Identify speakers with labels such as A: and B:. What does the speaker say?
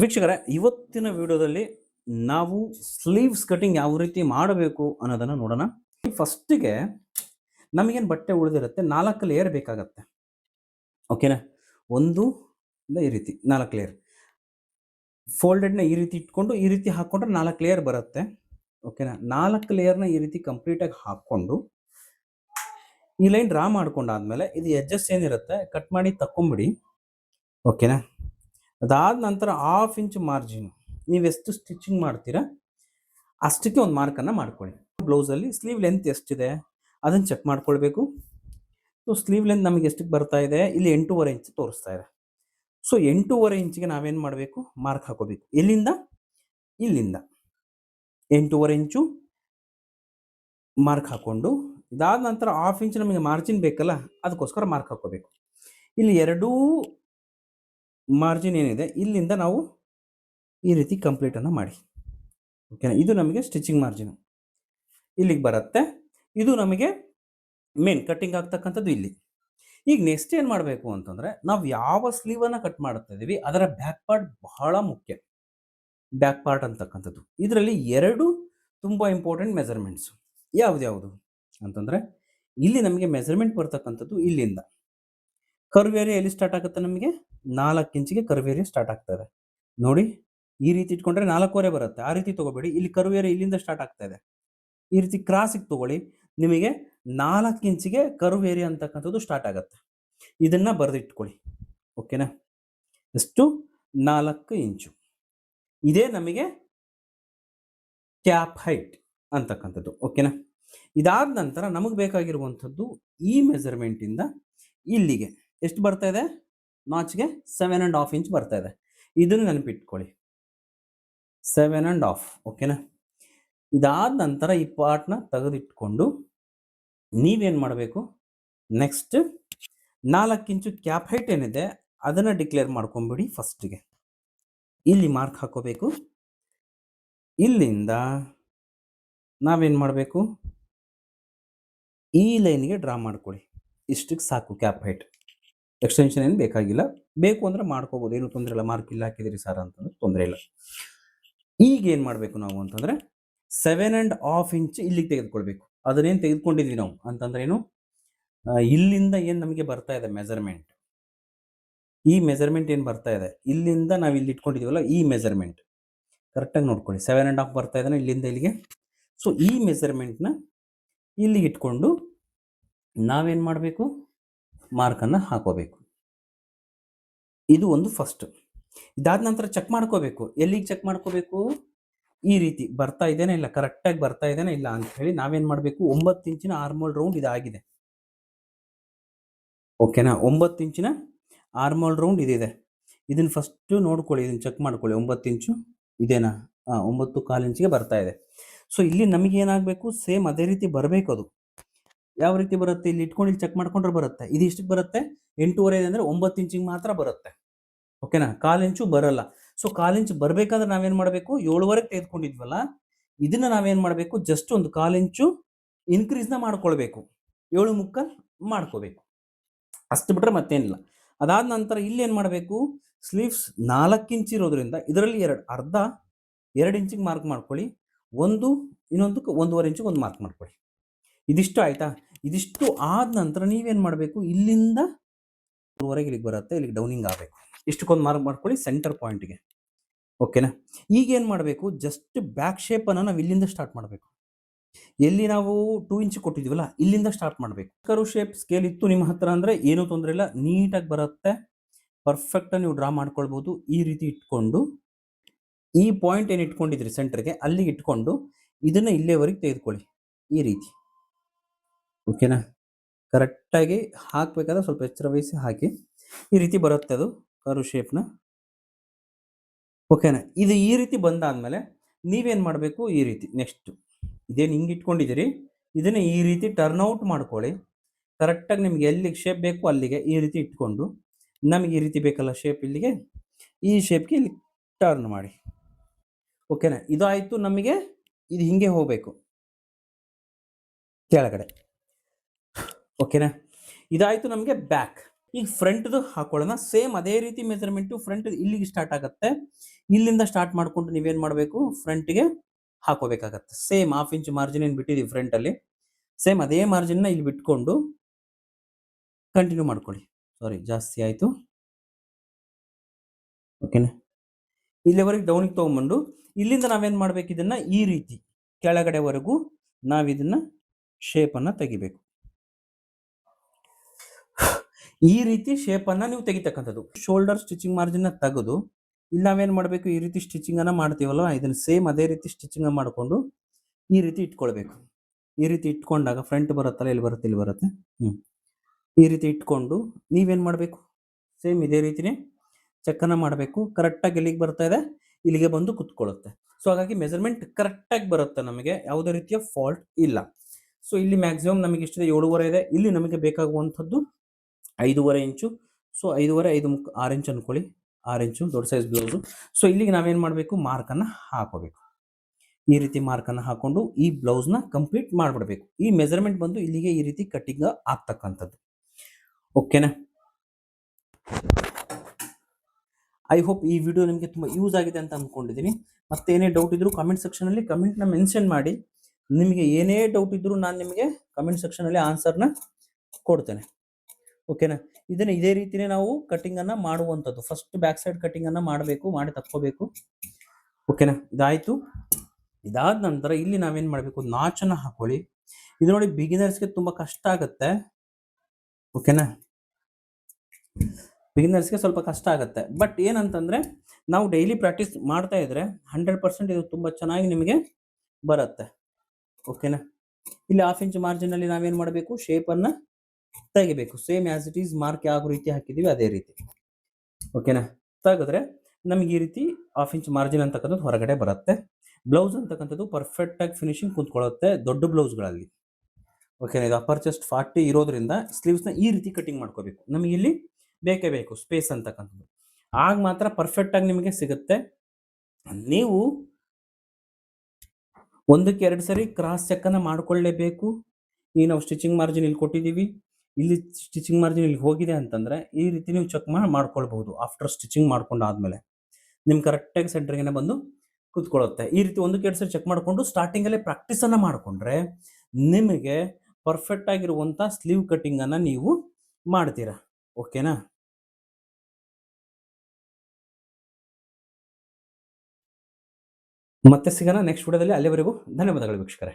A: ವೀಕ್ಷಕರೇ, ಇವತ್ತಿನ ವಿಡಿಯೋದಲ್ಲಿ ನಾವು ಸ್ಲೀವ್ಸ್ ಕಟಿಂಗ್ ಯಾವ ರೀತಿ ಮಾಡಬೇಕು ಅನ್ನೋದನ್ನು ನೋಡೋಣ. ಫಸ್ಟಿಗೆ ನಮಗೇನು ಬಟ್ಟೆ ಉಳಿದಿರುತ್ತೆ, ನಾಲ್ಕು ಲೇಯರ್ ಬೇಕಾಗತ್ತೆ. ಓಕೆನಾ? ಒಂದು ಈ ರೀತಿ, ನಾಲ್ಕು ಲೇಯರ್ ಫೋಲ್ಡೆಡ್ನ ಈ ರೀತಿ ಇಟ್ಕೊಂಡು, ಈ ರೀತಿ ಹಾಕ್ಕೊಂಡ್ರೆ ನಾಲ್ಕು ಲೇಯರ್ ಬರುತ್ತೆ. ಓಕೆನಾ? ನಾಲ್ಕು ಲೇಯರ್ನ ಈ ರೀತಿ ಕಂಪ್ಲೀಟಾಗಿ ಹಾಕ್ಕೊಂಡು, ಈ ಲೈನ್ ಡ್ರಾ ಮಾಡ್ಕೊಂಡಾದ್ಮೇಲೆ ಇದು ಎಡ್ಜಸ್ ಏನಿರುತ್ತೆ ಕಟ್ ಮಾಡಿ ತಕ್ಕೊಂಬಿಡಿ. ಓಕೆನಾ? ಅದಾದ ನಂತರ ಹಾಫ್ ಇಂಚ್ ಮಾರ್ಜಿನ್ ನೀವೆಷ್ಟು ಸ್ಟಿಚಿಂಗ್ ಮಾಡ್ತೀರಾ, ಅಷ್ಟಕ್ಕೆ ಒಂದು ಮಾರ್ಕನ್ನು ಮಾಡ್ಕೊಳ್ಳಿ. ಬ್ಲೌಸಲ್ಲಿ ಸ್ಲೀವ್ ಲೆಂತ್ ಎಷ್ಟಿದೆ ಅದನ್ನು ಚೆಕ್ ಮಾಡ್ಕೊಳ್ಬೇಕು. ಸೊ ಸ್ಲೀವ್ ಲೆಂತ್ ನಮಗೆ ಎಷ್ಟಕ್ಕೆ ಬರ್ತಾ ಇದೆ, ಇಲ್ಲಿ ಎಂಟೂವರೆ ಇಂಚ್ ತೋರಿಸ್ತಾ ಇದೆ. ಸೊ ಎಂಟೂವರೆ ಇಂಚಿಗೆ ನಾವೇನು ಮಾಡಬೇಕು ಮಾರ್ಕ್ ಹಾಕೋಬೇಕು. ಎಲ್ಲಿಂದ? ಇಲ್ಲಿಂದ. ಎಂಟೂವರೆ ಇಂಚು ಮಾರ್ಕ್ ಹಾಕ್ಕೊಂಡು ಇದಾದ ನಂತರ ಹಾಫ್ ಇಂಚ್ ನಮಗೆ ಮಾರ್ಜಿನ್ ಬೇಕಲ್ಲ, ಅದಕ್ಕೋಸ್ಕರ ಮಾರ್ಕ್ ಹಾಕೋಬೇಕು. ಇಲ್ಲಿ ಎರಡೂ ಮಾರ್ಜಿನ್ ಏನಿದೆ, ಇಲ್ಲಿಂದ ನಾವು ಈ ರೀತಿ ಕಂಪ್ಲೀಟನ್ನು ಮಾಡಿ. ಓಕೆನಾ ಇದು ನಮಗೆ ಸ್ಟಿಚಿಂಗ್ ಮಾರ್ಜಿನ್ ಇಲ್ಲಿಗೆ ಬರುತ್ತೆ. ಇದು ನಮಗೆ ಮೇನ್ ಕಟ್ಟಿಂಗ್ ಆಗ್ತಕ್ಕಂಥದ್ದು ಇಲ್ಲಿ. ಈಗ ನೆಕ್ಸ್ಟ್ ಏನು ಮಾಡಬೇಕು ಅಂತಂದರೆ, ನಾವು ಯಾವ ಸ್ಲೀವನ್ನು ಕಟ್ ಮಾಡ್ತಾ ಅದರ ಬ್ಯಾಕ್ ಪಾರ್ಟ್ ಬಹಳ ಮುಖ್ಯ. ಬ್ಯಾಕ್ ಪಾರ್ಟ್ ಅಂತಕ್ಕಂಥದ್ದು. ಇದರಲ್ಲಿ ಎರಡು ತುಂಬ ಇಂಪಾರ್ಟೆಂಟ್ ಮೆಜರ್ಮೆಂಟ್ಸು ಯಾವ್ದು ಅಂತಂದರೆ, ಇಲ್ಲಿ ನಮಗೆ ಮೆಜರ್ಮೆಂಟ್ ಬರ್ತಕ್ಕಂಥದ್ದು ಇಲ್ಲಿಂದ. ಕರ್ವ್ ಏರಿಯಾ ಎಲ್ಲಿ ಸ್ಟಾರ್ಟ್ ಆಗುತ್ತೆ ನಮಗೆ? ನಾಲ್ಕು ಇಂಚಿಗೆ ಕರ್ವೇರಿ ಸ್ಟಾರ್ಟ್ ಆಗ್ತದೆ. ನೋಡಿ, ಈ ರೀತಿ ಇಟ್ಕೊಂಡ್ರೆ ನಾಲ್ಕೂವರೆ ಬರುತ್ತೆ. ಆ ರೀತಿ ತಗೋಬೇಡಿ. ಇಲ್ಲಿ ಕರ್ವೇರಿ ಇಲ್ಲಿಂದ ಸ್ಟಾರ್ಟ್ ಆಗ್ತಾ ಇದೆ. ಈ ರೀತಿ ಕ್ರಾಸಿಗೆ ತಗೊಳ್ಳಿ. ನಿಮಗೆ ನಾಲ್ಕು ಇಂಚಿಗೆ ಕರ್ವೇರಿ ಅಂತಕ್ಕಂಥದ್ದು ಸ್ಟಾರ್ಟ್ ಆಗುತ್ತೆ. ಇದನ್ನ ಬರೆದಿಟ್ಕೊಳ್ಳಿ. ಓಕೆನಾ ಎಷ್ಟು ನಾಲ್ಕು ಇಂಚು. ಇದೇ ನಮಗೆ ಕ್ಯಾಪ್ ಹೈಟ್ ಅಂತಕ್ಕಂಥದ್ದು. ಓಕೆನಾ ಇದಾದ ನಂತರ ನಮಗೆ ಬೇಕಾಗಿರುವಂಥದ್ದು ಈ ಮೆಜರ್ಮೆಂಟಿಂದ ಇಲ್ಲಿಗೆ. ಎಷ್ಟು ಬರ್ತಾ ಇದೆ? ನಾಚ್ಗೆ ಸೆವೆನ್ ಆ್ಯಂಡ್ ಹಾಫ್ ಇಂಚ್ ಬರ್ತಾ ಇದೆ. ಇದನ್ನು ನೆನಪಿಟ್ಕೊಳ್ಳಿ. ಸೆವೆನ್ ಆ್ಯಂಡ್ ಹಾಫ್ ಓಕೆನಾ ಇದಾದ ನಂತರ ಈ ಪಾರ್ಟ್ನ ತೆಗೆದಿಟ್ಕೊಂಡು ನೀವೇನು ಮಾಡಬೇಕು? ನೆಕ್ಸ್ಟ್ ನಾಲ್ಕು ಇಂಚು ಕ್ಯಾಪ್ ಹೈಟ್ ಏನಿದೆ, ಅದನ್ನು ಡಿಕ್ಲೇರ್ ಮಾಡ್ಕೊಂಬಿಡಿ ಫಸ್ಟಿಗೆ ಇಲ್ಲಿ ಮಾರ್ಕ್ ಹಾಕೋಬೇಕು. ಇಲ್ಲಿಂದ ನಾವೇನು ಮಾಡಬೇಕು? ಈ ಲೈನ್ಗೆ ಡ್ರಾ ಮಾಡ್ಕೊಳ್ಳಿ. ಇಷ್ಟಕ್ಕೆ ಸಾಕು ಕ್ಯಾಪ್ ಹೈಟ್ ಎಕ್ಸ್ಟೆನ್ಷನ್ ಏನು ಬೇಕಾಗಿಲ್ಲ. ಬೇಕು ಅಂದರೆ ಮಾಡ್ಕೋಬೋದು. ಏನು ತೊಂದರೆ ಇಲ್ಲ. ಮಾರ್ಕ್ ಇಲ್ಲ ಹಾಕಿದಿರಿ ಸರ್ ಅಂತಂದ್ರೆ ತೊಂದರೆ ಇಲ್ಲ. ಈಗ ಏನು ಮಾಡಬೇಕು ನಾವು ಅಂತಂದರೆ ಸೆವೆನ್ ಆ್ಯಂಡ್ ಹಾಫ್ ಇಂಚ್ ಇಲ್ಲಿಗೆ ತೆಗೆದುಕೊಳ್ಬೇಕು. ಅದನ್ನೇನು ತೆಗೆದುಕೊಂಡಿದ್ವಿ ನಾವು ಅಂತಂದ್ರೆ ಏನು? ಇಲ್ಲಿಂದ ಏನು ನಮಗೆ ಬರ್ತಾ ಇದೆ? ಮೆಜರ್ಮೆಂಟ್ ಈ ಮೆಜರ್ಮೆಂಟ್ ಏನು ಬರ್ತಾ ಇದೆ? ಇಲ್ಲಿಂದ ನಾವು ಇಲ್ಲಿ ಇಟ್ಕೊಂಡಿದ್ದೀವಲ್ಲ ಈ ಮೆಜರ್ಮೆಂಟ್ ಕರೆಕ್ಟಾಗಿ ನೋಡ್ಕೊಳ್ಳಿ. ಸೆವೆನ್ ಆ್ಯಂಡ್ ಹಾಫ್ ಬರ್ತಾ ಇದ್ದಾನೆ ಇಲ್ಲಿಂದ ಇಲ್ಲಿಗೆ. ಸೊ ಈ ಮೆಜರ್ಮೆಂಟ್ನ ಇಲ್ಲಿಗೆ ಇಟ್ಕೊಂಡು ನಾವೇನು ಮಾಡಬೇಕು? ಮಾರ್ಕನ್ನು ಹಾಕೋಬೇಕು. ಇದು ಒಂದು ಫಸ್ಟ್ ಇದಾದ ನಂತರ ಚೆಕ್ ಮಾಡ್ಕೋಬೇಕು. ಎಲ್ಲಿಗೆ ಚೆಕ್ ಮಾಡ್ಕೋಬೇಕು? ಈ ರೀತಿ. ಬರ್ತಾ ಇದೇನೆ ಇಲ್ಲ? ಕರೆಕ್ಟಾಗಿ ಬರ್ತಾ ಇದೇನೆ ಇಲ್ಲ ಅಂತ ಹೇಳಿ ನಾವೇನು ಮಾಡಬೇಕು? ಒಂಬತ್ತು ಇಂಚಿನ ಆರ್ಮೋಲ್ ರೌಂಡ್ ಇದಾಗಿದೆ. ಓಕೆನಾ ಒಂಬತ್ತು ಇಂಚಿನ ಆರ್ಮೋಲ್ ರೌಂಡ್ ಇದಿದೆ. ಇದನ್ನು ಫಸ್ಟು ನೋಡ್ಕೊಳ್ಳಿ ಇದನ್ನು ಚೆಕ್ ಮಾಡ್ಕೊಳ್ಳಿ. ಒಂಬತ್ತು ಇಂಚು ಇದೇನಾ? ಹಾಂ ಒಂಬತ್ತು ಕಾಲು ಇಂಚಿಗೆ ಬರ್ತಾ ಇದೆ. ಸೊ ಇಲ್ಲಿ ನಮಗೆ ಏನಾಗಬೇಕು? ಸೇಮ್ ಅದೇ ರೀತಿ ಬರಬೇಕು ಅದು. ಯಾವ ರೀತಿ ಬರುತ್ತೆ? ಇಲ್ಲಿ ಇಟ್ಕೊಂಡು ಇಲ್ಲಿ ಚೆಕ್ ಮಾಡ್ಕೊಂಡ್ರೆ ಬರುತ್ತೆ. ಇದು ಇಷ್ಟಕ್ಕೆ ಬರುತ್ತೆ? ಎಂಟೂವರೆ ಅಂದರೆ ಒಂಬತ್ತು ಇಂಚಿಗೆ ಮಾತ್ರ ಬರುತ್ತೆ. ಓಕೆನಾ ಕಾಲು ಇಂಚು ಬರಲ್ಲ. ಸೊ ಕಾಲು ಇಂಚು ಬರಬೇಕಾದ್ರೆ ನಾವೇನು ಮಾಡಬೇಕು? ಏಳುವರೆಗೆ ತೆಗೆದುಕೊಂಡಿದ್ವಲ್ಲ, ಇದನ್ನ ನಾವೇನು ಮಾಡಬೇಕು? ಜಸ್ಟ್ ಒಂದು ಕಾಲು ಇಂಚು ಇನ್ಕ್ರೀಸ್ನ ಮಾಡ್ಕೊಳ್ಬೇಕು. ಏಳು ಮುಕ್ಕ ಮಾಡ್ಕೋಬೇಕು ಅಷ್ಟು ಬಿಟ್ರೆ ಮತ್ತೇನಿಲ್ಲ. ಅದಾದ ನಂತರ ಇಲ್ಲಿ ಏನು ಮಾಡಬೇಕು? ಸ್ಲೀವ್ಸ್ ನಾಲ್ಕು ಇಂಚ್ ಇರೋದ್ರಿಂದ ಇದರಲ್ಲಿ ಎರಡು, ಅರ್ಧ ಎರಡು ಇಂಚಿಗೆ ಮಾರ್ಕ್ ಮಾಡ್ಕೊಳ್ಳಿ. ಒಂದು, ಇನ್ನೊಂದಕ್ಕೆ ಒಂದೂವರೆ ಇಂಚಿಗೆ ಒಂದು ಮಾರ್ಕ್ ಮಾಡ್ಕೊಳ್ಳಿ. ಇದಿಷ್ಟು ಆಯಿತಾ? ಇದಿಷ್ಟು ಆದ ನಂತರ ನೀವೇನು ಮಾಡಬೇಕು? ಇಲ್ಲಿಂದ ಇಲ್ಲಿಗೆ ಬರುತ್ತೆ, ಇಲ್ಲಿಗೆ ಡೌನಿಂಗ್ ಆಗಬೇಕು. ಇಷ್ಟಕ್ಕೊಂದು ಮಾರ್ಕ್ ಮಾಡ್ಕೊಳ್ಳಿ, ಸೆಂಟರ್ ಪಾಯಿಂಟ್ಗೆ. ಓಕೆನಾ? ಈಗ ಏನು ಮಾಡಬೇಕು? ಜಸ್ಟ್ ಬ್ಯಾಕ್ ಶೇಪನ್ನು ನಾವು ಇಲ್ಲಿಂದ ಸ್ಟಾರ್ಟ್ ಮಾಡಬೇಕು. ಎಲ್ಲಿ ನಾವು ಟೂ ಇಂಚ್ ಕೊಟ್ಟಿದ್ದೀವಲ್ಲ, ಇಲ್ಲಿಂದ ಸ್ಟಾರ್ಟ್ ಮಾಡಬೇಕು. ಕರು ಶೇಪ್, ಸ್ಕೇಲ್ ಇತ್ತು ನಿಮ್ಮ ಹತ್ರ ಅಂದರೆ ಏನೂ ತೊಂದರೆ ಇಲ್ಲ. ನೀಟಾಗಿ ಬರುತ್ತೆ. ಪರ್ಫೆಕ್ಟಾಗಿ ನೀವು ಡ್ರಾ ಮಾಡ್ಕೊಳ್ಬೋದು. ಈ ರೀತಿ ಇಟ್ಕೊಂಡು, ಈ ಪಾಯಿಂಟ್ ಏನು ಇಟ್ಕೊಂಡಿದ್ರಿ ಸೆಂಟರ್ಗೆ, ಅಲ್ಲಿಗೆ ಇಟ್ಕೊಂಡು, ಇದನ್ನು ಇಲ್ಲೇವರೆಗೆ ತೆಗೆದುಕೊಳ್ಳಿ. ಈ ರೀತಿ. ಓಕೆನಾ ಕರೆಕ್ಟಾಗಿ ಹಾಕಬೇಕಾದ್ರೆ ಸ್ವಲ್ಪ ಎಚ್ಚರ ವಹಿಸಿ ಹಾಕಿ ಈ ರೀತಿ ಬರುತ್ತೆ ಅದು ಕರು ಶೇಪ್ನ ಓಕೆನಾ ಇದು ಈ ರೀತಿ ಬಂದಾದಮೇಲೆ ನೀವೇನು ಮಾಡಬೇಕು ಈ ರೀತಿ ನೆಕ್ಸ್ಟ್ ಇದೇನು ಹಿಂಗೆ ಇಟ್ಕೊಂಡಿದ್ದೀರಿ? ಇದನ್ನು ಈ ರೀತಿ ಟರ್ನ್ ಔಟ್ ಮಾಡ್ಕೊಳ್ಳಿ. ಕರೆಕ್ಟಾಗಿ ನಿಮ್ಗೆ ಎಲ್ಲಿಗೆ ಶೇಪ್ ಬೇಕು ಅಲ್ಲಿಗೆ ಈ ರೀತಿ ಇಟ್ಕೊಂಡು ನಮಗೆ ಈ ರೀತಿ ಬೇಕಲ್ಲ ಶೇಪ್ ಇಲ್ಲಿಗೆ ಈ ಶೇಪ್ಗೆ ಇಲ್ಲಿ ಟರ್ನ್ ಮಾಡಿ. ಓಕೆನಾ ಇದು ಆಯಿತು ನಮಗೆ, ಇದು ಹಿಂಗೆ ಹೋಗಬೇಕು. ಕೆಳಗಡೆ. ಓಕೆನಾ ಇದಾಯಿತು ನಮಗೆ ಬ್ಯಾಕ್ ಈಗ ಫ್ರಂಟ್ದು ಹಾಕೊಳ್ಳೋಣ. ಸೇಮ್ ಅದೇ ರೀತಿ ಮೆಜರ್ಮೆಂಟು ಫ್ರಂಟ್ ಇಲ್ಲಿಗೆ ಸ್ಟಾರ್ಟ್ ಆಗುತ್ತೆ. ಇಲ್ಲಿಂದ ಸ್ಟಾರ್ಟ್ ಮಾಡಿಕೊಂಡು ನೀವೇನು ಮಾಡಬೇಕು? ಫ್ರಂಟ್ಗೆ ಹಾಕೋಬೇಕಾಗತ್ತೆ. ಸೇಮ್ ಹಾಫ್ ಇಂಚ್ ಮಾರ್ಜಿನ್ ಏನು ಬಿಟ್ಟಿದ್ದೀವಿ ಫ್ರಂಟ್ ಅಲ್ಲಿ. ಸೇಮ್ ಅದೇ ಮಾರ್ಜಿನ್ನ ಇಲ್ಲಿ ಬಿಟ್ಕೊಂಡು ಕಂಟಿನ್ಯೂ ಮಾಡ್ಕೊಳ್ಳಿ. ಸಾರಿ ಜಾಸ್ತಿ ಆಯಿತು. ಓಕೆನಾ ಇಲ್ಲಿವರೆಗೆ ಡೌನಿಗೆ ತೊಗೊಂಬಂದು ಇಲ್ಲಿಂದ ನಾವೇನು ಮಾಡ್ಬೇಕು ಇದನ್ನ? ಈ ರೀತಿ ಕೆಳಗಡೆವರೆಗೂ ನಾವಿದನ್ನ ಶೇಪನ್ನು ತೆಗಿಬೇಕು. ಈ ರೀತಿ ಶೇಪನ್ನು ನೀವು ತೆಗಿತಕ್ಕಂಥದ್ದು. ಶೋಲ್ಡರ್ ಸ್ಟಿಚಿಂಗ್ ಮಾರ್ಜಿನ್ನ ತೆಗೆದು, ಇಲ್ಲಿ ನಾವೇನು ಮಾಡಬೇಕು? ಈ ರೀತಿ ಸ್ಟಿಚಿಂಗನ್ನು ಮಾಡ್ತೀವಲ್ಲ ಇದನ್ನು ಸೇಮ್ ಅದೇ ರೀತಿ ಸ್ಟಿಚಿಂಗ್ ಮಾಡಿಕೊಂಡು ಈ ರೀತಿ ಇಟ್ಕೊಳ್ಬೇಕು. ಈ ರೀತಿ ಇಟ್ಕೊಂಡಾಗ ಫ್ರಂಟ್ ಬರುತ್ತಲ್ಲ, ಇಲ್ಲಿ ಬರುತ್ತೆ ಇಲ್ಲಿ ಬರುತ್ತೆ. ಹ್ಞೂ ಈ ರೀತಿ ಇಟ್ಕೊಂಡು ನೀವೇನು ಮಾಡಬೇಕು? ಸೇಮ್ ಇದೇ ರೀತಿನೇ ಚೆಕ್ಕನ್ನು ಮಾಡಬೇಕು. ಕರೆಕ್ಟಾಗಿ ಎಲ್ಲಿಗೆ ಬರ್ತಾ ಇದೆ? ಇಲ್ಲಿಗೆ ಬಂದು ಕುತ್ಕೊಳ್ಳುತ್ತೆ. ಸೊ ಹಾಗಾಗಿ ಮೆಜರ್ಮೆಂಟ್ ಕರೆಕ್ಟಾಗಿ ಬರುತ್ತೆ ನಮಗೆ. ಯಾವುದೇ ರೀತಿಯ ಫಾಲ್ಟ್ ಇಲ್ಲ. ಸೊ ಇಲ್ಲಿ ಮ್ಯಾಕ್ಸಿಮಮ್ ನಮಗೆ ಎಷ್ಟಿದೆ ಏಳುವರೆ ಇದೆ. ಇಲ್ಲಿ ನಮಗೆ ಬೇಕಾಗುವಂಥದ್ದು ಐದೂವರೆ ಇಂಚು. ಸೊ ಐದೂವರೆ, ಐದು ಮುಕ್ ಆರು ಇಂಚು ಅನ್ಕೊಳ್ಳಿ. ಆರು ಇಂಚು, ದೊಡ್ಡ ಸೈಜ್ ಬ್ಲೌಸು. ಸೊ ಇಲ್ಲಿಗೆ ನಾವೇನು ಮಾಡಬೇಕು? ಮಾರ್ಕನ್ನು ಹಾಕೋಬೇಕು. ಈ ರೀತಿ ಮಾರ್ಕನ್ನು ಹಾಕೊಂಡು ಈ ಬ್ಲೌಸ್ನ ಕಂಪ್ಲೀಟ್ ಮಾಡಿಬಿಡ್ಬೇಕು. ಈ ಮೆಜರ್ಮೆಂಟ್ ಬಂದು ಇಲ್ಲಿಗೆ ಈ ರೀತಿ ಕಟ್ಟಿಂಗ್ ಆಗ್ತಕ್ಕಂಥದ್ದು. ಓಕೆನಾ ಐ ಹೋಪ್ ಈ ವಿಡಿಯೋ ನಿಮಗೆ ತುಂಬ ಯೂಸ್ ಆಗಿದೆ ಅಂತ ಅಂದ್ಕೊಂಡಿದ್ದೀನಿ ಮತ್ತೆ ಏನೇ ಡೌಟ್ ಇದ್ದರೂ ಕಮೆಂಟ್ ಸೆಕ್ಷನಲ್ಲಿ ಕಮೆಂಟ್ನ ಮೆನ್ಷನ್ ಮಾಡಿ. ನಿಮಗೆ ಏನೇ ಡೌಟ್ ಇದ್ದರೂ ನಾನು ನಿಮಗೆ ಕಮೆಂಟ್ ಸೆಕ್ಷನಲ್ಲಿ ಆನ್ಸರ್ನ ಕೊಡ್ತೇನೆ. ಓಕೆನಾ ಇದನ್ನ ಇದೇ ರೀತಿನೇ ನಾವು ಕಟಿಂಗನ್ನು ಮಾಡುವಂಥದ್ದು. ಫಸ್ಟ್ ಬ್ಯಾಕ್ ಸೈಡ್ ಕಟಿಂಗನ್ನು ಮಾಡಬೇಕು, ಮಾಡಿ ತಕ್ಕೋಬೇಕು. ಓಕೆನಾ ಇದಾಯಿತು. ಇದಾದ ನಂತರ ಇಲ್ಲಿ ನಾವೇನು ಮಾಡಬೇಕು? ನಾಚನ್ನು ಹಾಕೊಳ್ಳಿ. ಇದು ನೋಡಿ ಬಿಗಿನರ್ಸ್ಗೆ ತುಂಬಾ ಕಷ್ಟ ಆಗುತ್ತೆ. ಓಕೆನಾ ಬಿಗಿನರ್ಸ್ಗೆ ಸ್ವಲ್ಪ ಕಷ್ಟ ಆಗುತ್ತೆ. ಬಟ್ ಏನಂತಂದ್ರೆ, ನಾವು ಡೈಲಿ ಪ್ರಾಕ್ಟೀಸ್ ಮಾಡ್ತಾ ಇದ್ರೆ ಹಂಡ್ರೆಡ್ ಪರ್ಸೆಂಟ್ ಇದು ತುಂಬಾ ಚೆನ್ನಾಗಿ ನಿಮಗೆ ಬರುತ್ತೆ. ಓಕೆನಾ ಇಲ್ಲಿ ಹಾಫ್ ಇಂಚ್ ಮಾರ್ಜಿನಲ್ಲಿ ನಾವೇನ್ ಮಾಡಬೇಕು? ಶೇಪನ್ನು ತೆಗಿಬೇಕು. Same as it is mark ಯಾವ ರೀತಿ ಹಾಕಿದೀವಿ ಅದೇ ರೀತಿ. ಓಕೆನಾ ತೆಗೆದ್ರೆ ನಮಗೆ ಈ ರೀತಿ ಹಾಫ್ ಇಂಚ್ ಮಾರ್ಜಿನ್ ಅಂತಕ್ಕಂಥದ್ದು ಹೊರಗಡೆ ಬರುತ್ತೆ. ಬ್ಲೌಸ್ ಅಂತಕ್ಕಂಥದ್ದು ಪರ್ಫೆಕ್ಟ್ ಆಗಿ ಫಿನಿಶಿಂಗ್ ಕುಂತ್ಕೊಳ್ಳುತ್ತೆ ದೊಡ್ಡ ಬ್ಲೌಸ್ಗಳಲ್ಲಿ ಓಕೆನಾ ಇದು ಅಪರ್ ಚೆಸ್ಟ್ ಫಾರ್ಟಿ ಇರೋದ್ರಿಂದ ಸ್ಲೀವ್ಸ್ನ ಈ ರೀತಿ ಕಟಿಂಗ್ ಮಾಡ್ಕೋಬೇಕು. ನಮಗೆ ಇಲ್ಲಿ ಬೇಕೇ ಬೇಕು ಸ್ಪೇಸ್ ಅಂತಕ್ಕಂಥದ್ದು. ಆಗ ಮಾತ್ರ ಪರ್ಫೆಕ್ಟ್ ಆಗಿ ನಿಮಗೆ ಸಿಗುತ್ತೆ. ನೀವು ಒಂದಕ್ಕೆ ಎರಡು ಸರಿ ಕ್ರಾಸ್ ಚೆಕ್ಕನ್ನು ಮಾಡ್ಕೊಳ್ಳೇಬೇಕು. ಈ ನಾವು ಸ್ಟಿಚಿಂಗ್ ಮಾರ್ಜಿನ್ ಇಲ್ಲಿ ಕೊಟ್ಟಿದ್ದೀವಿ. ಇಲ್ಲಿ ಸ್ಟಿಚಿಂಗ್ ಮಾರ್ಜಿನ್ ಇಲ್ಲಿ ಹೋಗಿದೆ ಅಂತಂದ್ರೆ, ಈ ರೀತಿ ನೀವು ಚೆಕ್ ಮಾಡಿ ಮಾಡ್ಕೊಳ್ಬಹುದು ಆಫ್ಟರ್ ಸ್ಟಿಚಿಂಗ್ ಮಾಡ್ಕೊಂಡಾದ್ಮೇಲೆ. ನಿಮ್ಮ ಕರೆಕ್ಟಾಗಿ ಸೆಂಟ್ರಿಗೇನೆ ಬಂದು ಕುತ್ಕೊಳ್ಳುತ್ತೆ. ಈ ರೀತಿ ಒಂದು ಎರಡು ಚೆಕ್ ಮಾಡಿಕೊಂಡು ಸ್ಟಾರ್ಟಿಂಗಲ್ಲೇ ಪ್ರಾಕ್ಟೀಸನ್ನು ಮಾಡಿಕೊಂಡ್ರೆ, ನಿಮಗೆ ಪರ್ಫೆಕ್ಟ್ ಆಗಿರುವಂಥ ಸ್ಲೀವ್ ಕಟ್ಟಿಂಗನ್ನು ನೀವು ಮಾಡ್ತೀರಾ? ಓಕೆನಾ ಮತ್ತೆ ಸಿಗೋಣ ನೆಕ್ಸ್ಟ್ ವಿಡಿಯೋದಲ್ಲಿ ಅಲ್ಲಿವರೆಗೂ ಧನ್ಯವಾದಗಳು ವೀಕ್ಷಕರೇ.